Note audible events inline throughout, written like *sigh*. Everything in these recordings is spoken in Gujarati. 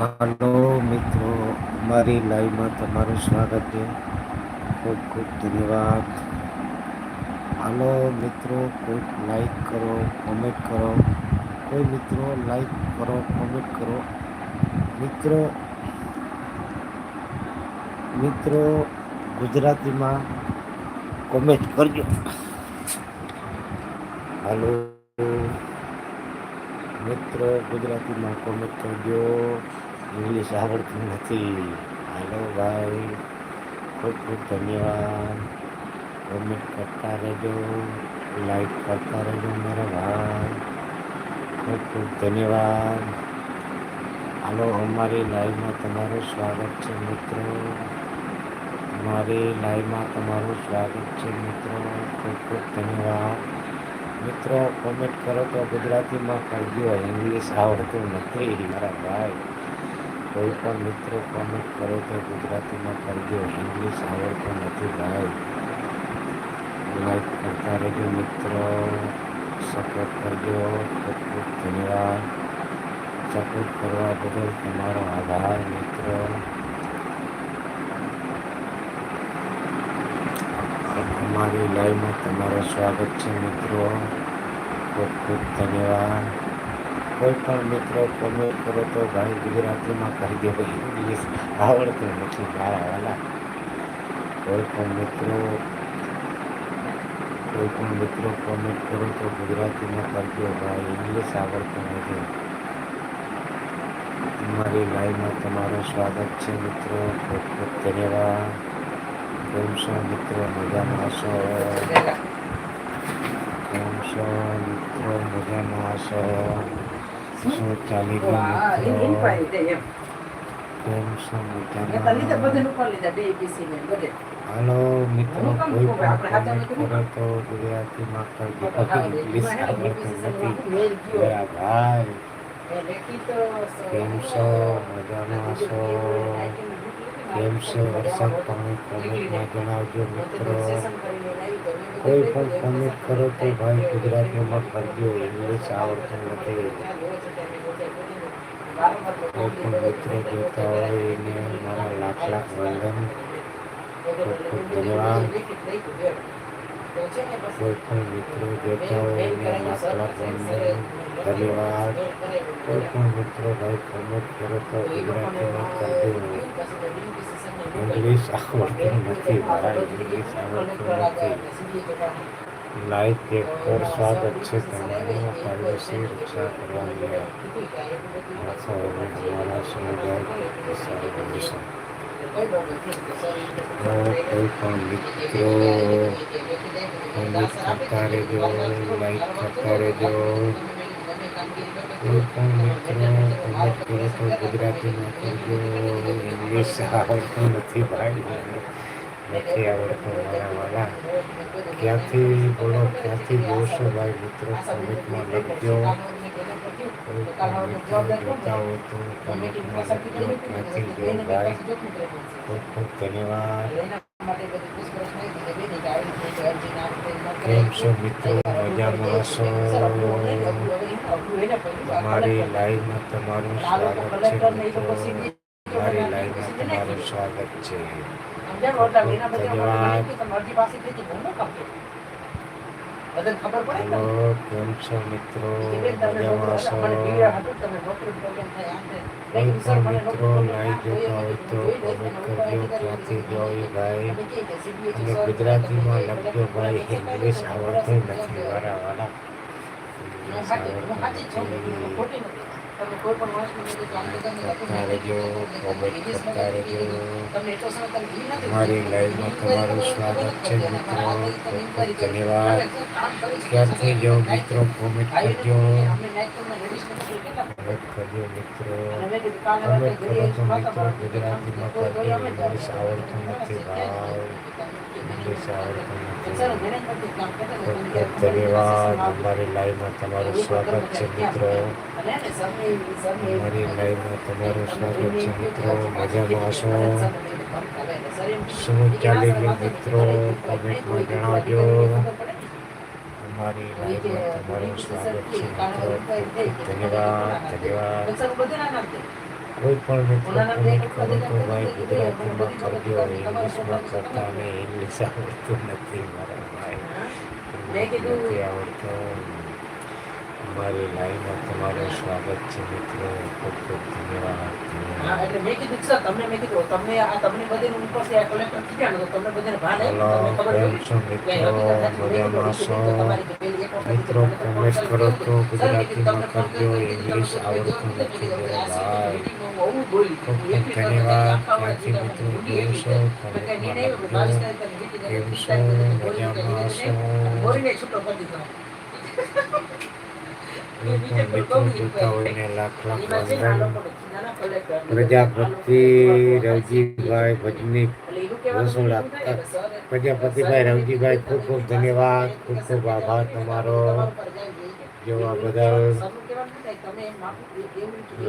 હાલો મિત્રો મારી લાઈવમાં તમારું સ્વાગત છે. ખૂબ ખૂબ ધન્યવાદ. હાલો મિત્રો, કોઈક લાઈક કરો કોમેન્ટ કરો. કોઈ મિત્રો લાઈક કરો કોમેન્ટ કરો. મિત્રો મિત્રો, ગુજરાતીમાં કોમેન્ટ કરજો. હાલો, મિત્રો, ગુજરાતીમાં કોમેન્ટ કરજો. ઇંગ્લિશ આવડતું નથી. હાલો ભાઈ ખૂબ ખૂબ ધન્યવાદ. કોમેન્ટ કરતા રહેજો. લાઈક કરતા રહેજો મારા ભાઈ. ખૂબ ખૂબ ધન્યવાદ. હાલો, અમારી લાઈવમાં તમારું સ્વાગત છે મિત્રો. અમારી લાઈવમાં તમારું સ્વાગત છે મિત્રો. ખૂબ ખૂબ ધન્યવાદ. મિત્રો કોમેન્ટ કરો તો ગુજરાતીમાં કરજો ઇંગ્લિશ આવડતું નથી. મારા ભાઈ. કોઈ પણ મિત્રો કોમેન્ટ કરો તો ગુજરાતીમાં કરજો. ઇંગ્લિશ આવડતું નથી ભાઈ. લાઈક કરતા રહેજો મિત્રો. સપોર્ટ કરજો. ખૂબ ખૂબ ધન્યવાદ. સપોર્ટ કરવા બદલ તમારો આભાર મિત્રો. અમારી લાઈવમાં તમારું સ્વાગત છે મિત્રો. ખૂબ ખૂબ ધન્યવાદ. કોઈ પણ મિત્રો કોમેન્ટ કરો તો ભાઈ ગુજરાતીમાં કરી દેવો ઇંગ્લિશ. આવડતું નથી મારા વાલા. કોઈ પણ મિત્રો કોઈ પણ મિત્રો કોમેન્ટ કરો તો ગુજરાતીમાં કરજો ભાઈ ઇંગ્લિશ આવડતું નથી. તમારી લાઈવમાં તમારું સ્વાગત છે મિત્રો. ખૂબ ખૂબ ધન્યવાદ. કેમ છો મિત્રો? મજામાં છો કેમ છો મિત્રો? મજામાં છો શું ચાલી ગયું મિત્રો કેમ છો મજામાં હાલો મિત્રો કોઈ પણ કોમેન્ટ કરો તો ગુજરાતીમાં કરજો ઇંગ્લિશ આવડતું નથી ભાઈ કેમ છો મજામાં છો કેમ છે, વરસાદ પાણી કોમેન્ટમાં જણાવજો મિત્રો. કોઈ પણ કોમેન્ટ કરો તો ભાઈ ગુજરાતીમાં કરજો ઇંગ્લિશ આવડતું નથી. કોઈ પણ મિત્રો જોતા હોય એને મારા લાખ લાખ વંદન. ખૂબ ખૂબ ધન્યવાદ. કોઈ પણ મિત્રો જોતા હોય એને લાખ લાખ વંદન ધન્યવાદ કોઈ પણ મિત્રો ભાઈ કોમેન્ટ કરો તો ગુજરાતીમાં કરજો ઇંગ્લિશ આવડતું નથી મારા ઇંગ્લિશ આવડતું નથી લાઈક એક પર સ્વાગત છે તમારું પ્રાઇવસી રક્ષા કરવાની આશા હવે અમારા સમુદાય સારું કરીશું કોઈ પણ મિત્રો લાઈક કરતા રહેજો કોઈ પણ મિત્રો ઇંગ્લિશ નથી ભાઈ નથી આવડતું મારા વાલા ક્યાંથી બોલો ક્યાંથી જોશો ભાઈ મિત્રો કોમેન્ટમાં લખજો ખૂબ ખૂબ ધન્યવાદ કેમ છો મિત્રો. મજામાં છો લાઈવમાં તમારું સ્વાગત છે. મિત્રો મારી લાઈવમાં તમારું સ્વાગત છે ધન્યવાદ હેલો કેમ છો મિત્રો? મજામાં છો? કોઈ મિત્રો લાઈવ જોતા હોય તો કોમેન્ટ કરજો ક્યાંથી જોઈ ભાઈ. અને ગુજરાતીમાં લખજો ભાઈ ઇંગ્લિશ આવડતું નથી વાલા કરતા રહેજો કોમેન્ટ કરતા રહેજો. અમારી લાઈવમાં તમારું સ્વાગત છે મિત્રો. ખૂબ ખૂબ ધન્યવાદ. ક્યારથી જો મિત્રો કોમેન્ટ કરજો. કોમેન્ટ કરજો મિત્રો. કોમેન્ટ કરો તો મિત્રો ગુજરાતીમાં કરજો. ઇંગ્લિશ આવડતું નથી ભાઈ ઇંગ્લિશ આવડતું નથી. ખૂબ ખૂબ ધન્યવાદ. અમારી લાઈવમાં તમારું સ્વાગત છે મિત્રો. અમારી લાઈવમાં તમારું સ્વાગત છે મિત્રો મજામાં છો શું ચાલી ગયું મિત્રો કોમેન્ટમાં જણાવજો અમારી લાઈવમાં તમારું સ્વાગત છે મિત્રો ધન્યવાદ ધન્યવાદ કોઈ પણ મિત્રો કોમેન્ટ કરો તો ભાઈ ગુજરાતીમાં કરજો ઇંગ્લિશમાં કરતા અને ઇંગ્લિશ આવડતું નથી મારા ભાઈ નથી આવડતું અમારી લાઈનમાં તમારું સ્વાગત છે મિત્રો. ખૂબ ખૂબ ધન્યવાદ. તમને મિત્રો? કોમેન્ટ કરો તો. ગુજરાતીમાં કરજો ઇંગ્લિશ આવડતું નથી. મેરા ભાઈ. ખૂબ ખૂબ ધન્યવાદ. મિત્રો છો? કોમેન્ટમાં કેમ છો? મજામાં છો? બોલીને છૂટો કરી દીધો. કોઈ પણ મિત્રો જોતા હોય ને લાખ લાખ વંદન લોકોને પ્રજાપતિ રવજીભાઈ ભજનિક રસોડા પ્રજાપતિભાઈ રવજીભાઈ ખૂબ ખૂબ ધન્યવાદ ખૂબ ખૂબ આભાર તમારો જોવા બદલ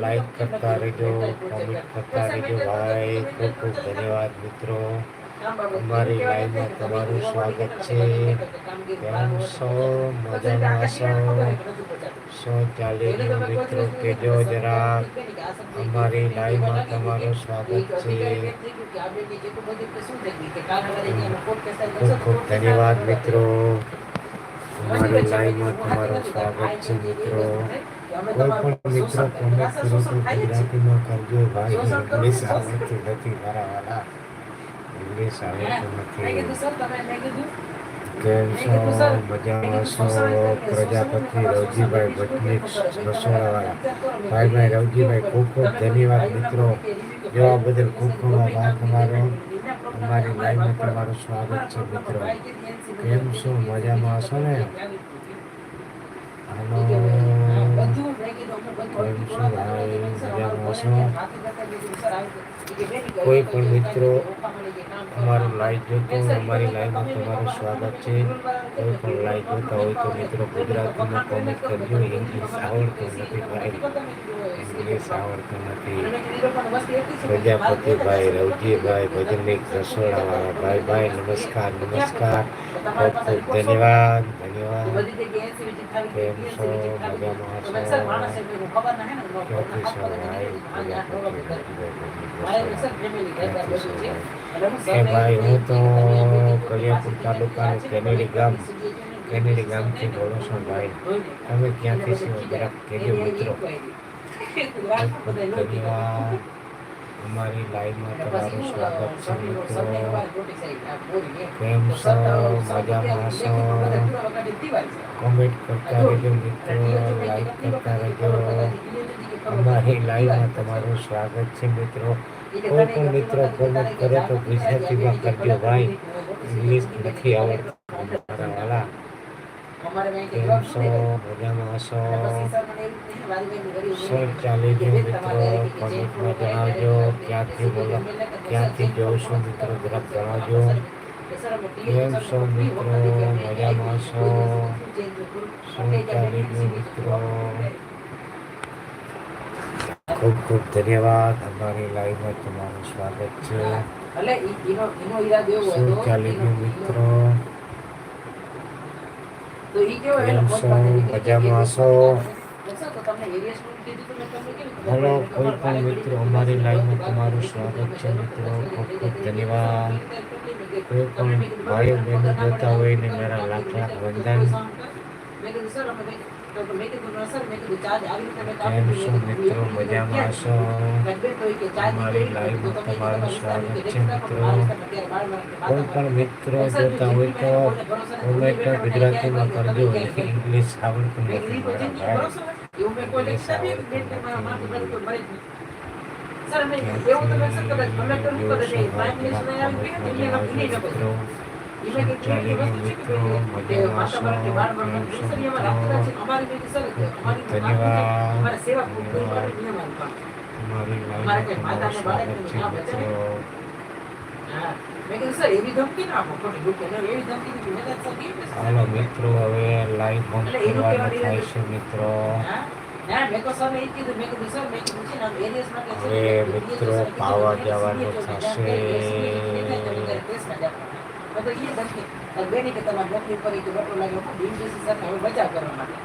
લાઈક કરતા રહેજો કોમેન્ટ કરતા રહેજો ભાઈ ખૂબ ખૂબ ધન્યવાદ મિત્રો અમારી લાઈનમાં તમારું સ્વાગત છે. કેમ છો? મજામાં છો? શું ચાલી રહ્યું મિત્રો? કહેજો જરાક અમારી લાઈવમાં તમારું સ્વાગત છે. ખૂબ ખૂબ ધન્યવાદ, મિત્રો. અમારી લાઈવમાં તમારું સ્વાગત છે, મિત્રો. કોઈ પણ મિત્રો કોમેન્ટ કરો તો ગુજરાતીમાં કરજો. ભાઈ નથી મારા વાલા. ઇંગ્લિશ આવડતું નથી કેમ છો મજામાં છો પ્રજાપતિ રવજીભાઈ ભટનીક રસોડાવાળા ભાઈભાઈ ભાઈ રવજીભાઈ ખૂબ ખૂબ ધન્યવાદ મિત્રો જોવા બદલ ખૂબ ખૂબ આભાર તમારો અમારી લાઈવમાં તમારું સ્વાગત છે મિત્રો કેમ છો મજામાં હશો ને હાલો કેમ છો ભાઈ મજામાં હશો કોઈ પણ મિત્રો અમારું લાઈવ જોતો અમારી લાઈવમાં તમારું સ્વાગત છે. કોઈ પણ લાઈવ જોતા હોય તો મિત્રો ગુજરાતીમાં કોમેન્ટ કરજો. ઇંગ્લિશ આવડતું નથી ભાઈ. ઇંગ્લિશ આવડતું નથી. પ્રજાપતિભાઈ રવજીભાઈ ભજનિક રસોડાવાળા ભાઈ ભાઈ નમસ્કાર નમસ્કાર. ખૂબ ખૂબ ધન્યવાદ. ધન્યવાદ કેમ છો? મજામાં છો? ક્યાંથી છો? ભાઈ હું તો કલિયાપુર તાલુકાનું કેનેડી ગામ. કેનેડી ગામથી બોલું છું ભાઈ? તમે ક્યાંથી છો? જરાક મિત્રો. *laughs* ધન્યવાદ. અમારી લાઈવમાં તમારું સ્વાગત છે મિત્રો. કેમ છો મજામાં છો? કોમેન્ટ કરતા રહેજો મિત્રો લાઈક કરતા રહેજો. અમારી લાઈવમાં તમારું સ્વાગત છે મિત્રો. કોઈ પણ મિત્રો કોમેન્ટ કરે તો ગુજરાતીમાં કરજો ભાઈ. ઇંગ્લિશ નથી આવડતું. અમારા વાલા. મજામાં છો શું ચાલી મિત્રો કોમેન્ટમાં જણાવજો ક્યાંથી બોલો ક્યાંથી જોઉં છું મિત્રો જરાક જણાવજો. કેમ છો મિત્રો મજામાં છો શું ચાલી મિત્રો? ખૂબ ખૂબ ધન્યવાદ. અમારી લાઈવમાં તમારું સ્વાગત છે. શું ચાલી મિત્રો? કેમ છો મજામાં છો? હલો કોઈ પણ મિત્રો અમારી લાઈવમાં તમારું સ્વાગત છે મિત્રો. ખૂબ ખૂબ ધન્યવાદ. કોઈ પણ ભાઈઓ બહેનો જોતા હોય ને મારા લાખ લાખ વંદન. કેમ મિત્રો મજામાં છો? અમારી લાઈવ તમારું સ્વાગત છે મિત્રો. કોઈ પણ મિત્રો જોતા હોય તો કોમેન્ટ ગુજરાતીમાં કરજો ઇંગ્લિશ આવડતું નથી મારા ભાઈ. હાલો મિત્રો હવે લાઈવ બંધ થાય છે મિત્રો. હવે મિત્રો પાવા જવાનું થશે. બેની કે તમારે નોકરી પર કે બટો લાગ્યો બચાવ કરવા માટે.